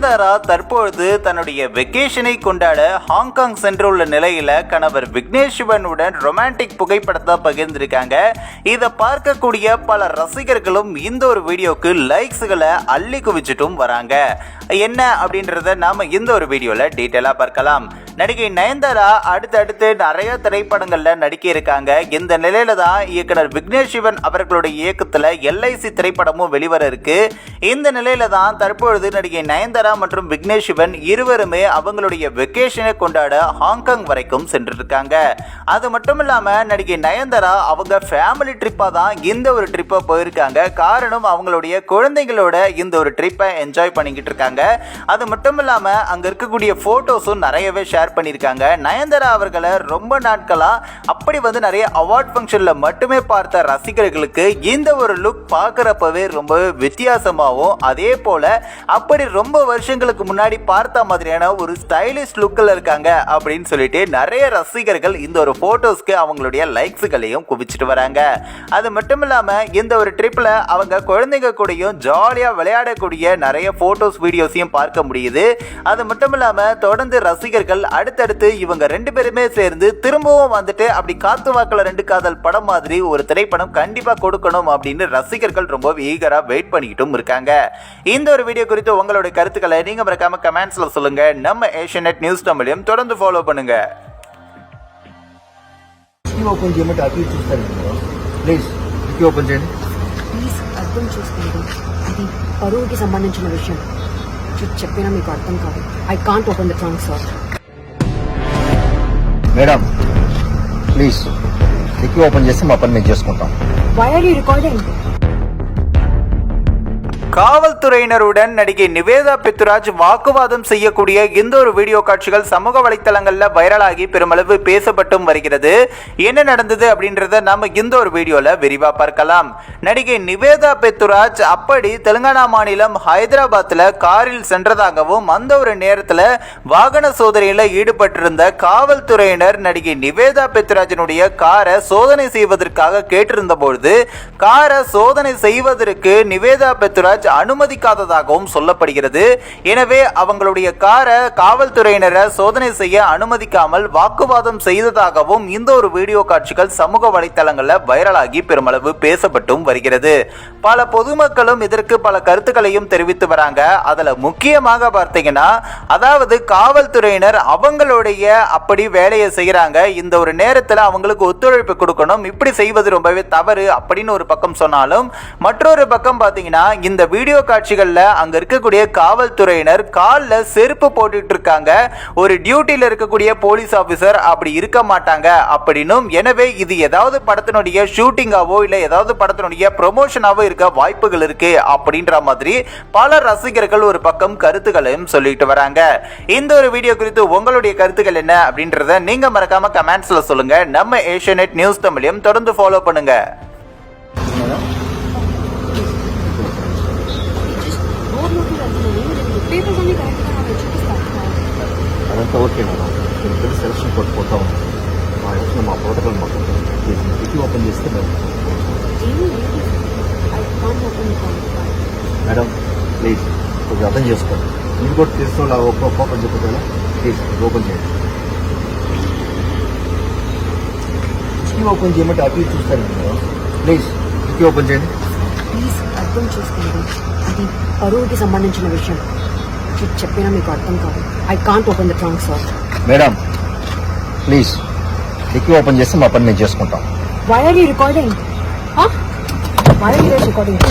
நயன்தாரா தற்பொழுது தன்னுடைய வெக்கேஷனை கொண்டாட ஹாங்காங் சென்றுள்ள நிலையில கணவர் விக்னேஷ் சிவனுடன் ரொமான்டிக் புகைப்படத்தை பகிர்ந்திருக்காங்க. இதை பார்க்கக்கூடிய பல ரசிகர்களும் இந்த ஒரு வீடியோக்கு லைக்ஸ்களை அள்ளி குவிச்சிட்டும் வராங்க. என்ன அப்படின்றத நாம இந்த ஒரு வீடியோல டீட்டெயிலா பார்க்கலாம். நடிகை நயன்தாரா அடுத்தடுத்து நிறைய திரைப்படங்கள்ல நடிக்க இருக்காங்க. இந்த நிலையில தான் இயக்குனர் விக்னேஷ் சிவன் அவர்களுடைய இயக்கத்துல எல்ஐசி திரைப்படமும் வெளிவர இருக்கு. இந்த நிலையில தான் தற்பொழுது நடிகை நயன்தாரா மற்றும் விக்னேஷ் சிவன் இருவருமே அவங்களுடைய வெக்கேஷனை கொண்டாட ஹாங்காங் வரைக்கும் சென்றிருக்காங்க. அது மட்டும் இல்லாம நடிகை நயன்தாரா அவங்க ஃபேமிலி ட்ரிப்பா தான் இந்த ஒரு ட்ரிப்பை போயிருக்காங்க. காரணம் அவங்களுடைய குழந்தைகளோட இந்த ஒரு ட்ரிப்பை என்ஜாய் பண்ணிக்கிட்டு இருக்காங்க. அது மட்டும் இல்லாம அங்க இருக்கக்கூடிய போட்டோஸும் நிறையவே ஷேர் பண்ணியிருக்காங்க. நயன்தாரா அவர்களை ரொம்ப நாட்களா அப்படி வந்து நிறைய அவார்ட் ஃபங்க்ஷன்ல மட்டுமே பார்த்த ரசிகர்களுக்கு இந்த ஒரு லுக் பார்க்குறப்பவே ரொம்பவே வித்தியாசமாகவும் அதே போல அப்படி ரொம்ப வருஷங்களுக்கு முன்னாடி பார்த்த மாதிரியான ஒரு ஸ்டைலிஷ் லுக்கில் இருக்காங்க அப்படின்னு சொல்லிட்டு நிறைய ரசிகர்கள் இந்த ஒரு ஃபோட்டோஸ்க்கு அவங்களுடைய லைக்ஸுகளையும் குவிச்சிட்டு வராங்க. அது மட்டும் இல்லாமல் இந்த ஒரு ட்ரிப்பில் அவங்க குழந்தைங்க கூடயும் ஜாலியாக விளையாடக்கூடிய நிறைய ஃபோட்டோஸ் வீடியோஸையும் பார்க்க முடியுது. அது மட்டும் இல்லாமல் தொடர்ந்து ரசிகர்கள் அடுத்தடுத்து இவங்க ரெண்டு பேருமே சேர்ந்து திரும்பவும் வந்துட்டு அப்படி காத்து வாக்கில் ரெண்டு காதல் படம் மாதிரி ஒரு திரைப்படம் கண்டிப்பாக கொடுக்கணும் அப்படின்னு ரசிகர்கள் ரொம்ப ஈகராக வெயிட் பண்ணிக்கிட்டும் இருக்காங்க. இந்த ஒரு வீடியோ குறித்து உங்களுடைய கருத்துக்கள் நீங்க மறக்காம கமெண்ட்ஸ்ல சொல்லுங்க நம்ம ஏஷியநெட் நியூஸ் தமிழையும் தொடர்ந்து ஃபாலோ பண்ணுங்க కీ ఓపెన్ చేయమంటే అటు ఇటు చూస్తాను నేను ప్లీజ్ కీ ఓపెన్ చేయండి ప్లీజ్ అర్థం చేసుకోండి అది పరువుకి సంబంధించిన విషయం చూ- చెప్పినా మీకు అర్థం కాదు I can't open the trunk sir madam please dicky open చేస్తే మా పని మేము చేసుకుంటాం వై ఆర్ యూ రికార్డింగ్ காவல்துறையினருடன் நடிகை நிவேதா பித்துராஜ் வாக்குவாதம் செய்யக்கூடிய இந்த ஒரு வீடியோ காட்சிகள் சமூக வலைத்தளங்களில் வைரலாகி பெருமளவு பேசப்பட்டும் வருகிறது. என்ன நடந்தது அப்படின்றத நம்ம இந்த ஒரு வீடியோல விரிவா பார்க்கலாம். நடிகை நிவேதா பித்துராஜ் அப்படி தெலுங்கானா மாநிலம் ஹைதராபாத்ல காரில் சென்றதாகவும் அந்த ஒரு நேரத்துல வாகன சோதனையில ஈடுபட்டிருந்த காவல்துறையினர் நடிகை நிவேதா பித்துராஜினுடைய காரை சோதனை செய்வதற்காக கேட்டிருந்த பொழுது காரை சோதனை செய்வதற்கு நிவேதா பெத்துராஜ் அனுமதிக்காததாகவும் சொல்லப்படுகிறது. எனவே அவங்களுடைய காரை காவல்துறையினரை சோதனை செய்ய அனுமதிக்காமல் வாக்குவாதம் செய்ததாகவும் இந்த ஒரு வீடியோ காட்சிகள் சமூக வலைதளங்களில் வைரலாகி பெருமளவு பேசப்பட்டும் வருகிறது. பல பொதுமக்களும் இதற்கு பல கருத்துக்களையும் தெரிவித்து வராங்க. அதில் முக்கியமாக பார்த்தீங்கன்னா அதாவது காவல்துறையினர் அவங்களுடைய அப்படி வேலையை செய்கிறாங்க இந்த ஒரு நேரத்தில் அவங்களுக்கு ஒத்துழைப்பு கொடுக்கணும். இப்படி செய்வது ரொம்பவே தவறு அப்படின்னு ஒரு பக்கம் சொன்னாலும் மற்றொரு பக்கம் பார்த்தீங்கன்னா இந்த வீடியோ காட்சிகளில் அங்கே இருக்கக்கூடிய காவல்துறையினர் காலில் செருப்பு போட்டுட்டு இருக்காங்க ஒரு டியூட்டியில் இருக்கக்கூடிய போலீஸ் ஆஃபீஸர் அப்படி இருக்க மாட்டாங்க அப்படின்னும். எனவே இது ஏதாவது படத்தினுடைய ஷூட்டிங்காவோ இல்லை ஏதாவது படத்தினுடைய ப்ரொமோஷனாவோ இருக்க வாய்ப்புகள் இருக்கு அப்படின்ற மாதிரி பல ரசிகர்கள் ஒரு பக்கம் கருத்துக்களையும் சொல்லிட்டு வராங்க. இந்த ஒரு வீடியோ குறித்து உங்களுடைய கருத்துக்கள் என்ன அப்படின்றத நீங்க மறக்காம கமெண்ட்ஸ்ல சொல்லுங்க. நம்ம ஏஷியநெட் நியூஸ் தமிழையும் தொடர்ந்து ஃபாலோ பண்ணுங்க. పేపర్స్ అన్ని కరెక్ట్గా నాకు చూపిస్తాను అదంతా ఓకే మేడం. ఇక్కడ సెలక్షన్ కోడ్ పోతా మా వచ్చిన మా ప్రోటోకాల్ మాకు డిక్కీ ఓపెన్ చేస్తే మేడం. మేడం ప్లీజ్ కొంచెం అర్థం చేసుకోండి. మీరు కూడా తెలుసుకోవాలి ఒక్క ఓపెన్ చెప్పగలరా ప్లీజ్ ఓపెన్ చేయండి. డిక్కీ ఓపెన్ చేయమంటే ఇటు చూస్తాను మేడం. ప్లీజ్ డిక్కీ ఓపెన్ చేయండి. ప్లీజ్ అర్థం చేసుకోండి. అది పరువుకి సంబంధించిన విషయం. చూ- చెప్పినా మీకు అర్థం కాదు. I can't open the trunk sir madam please dicky open చేస్తే మా పని మేము చేసుకుంటాం. Why are you recording why are you recording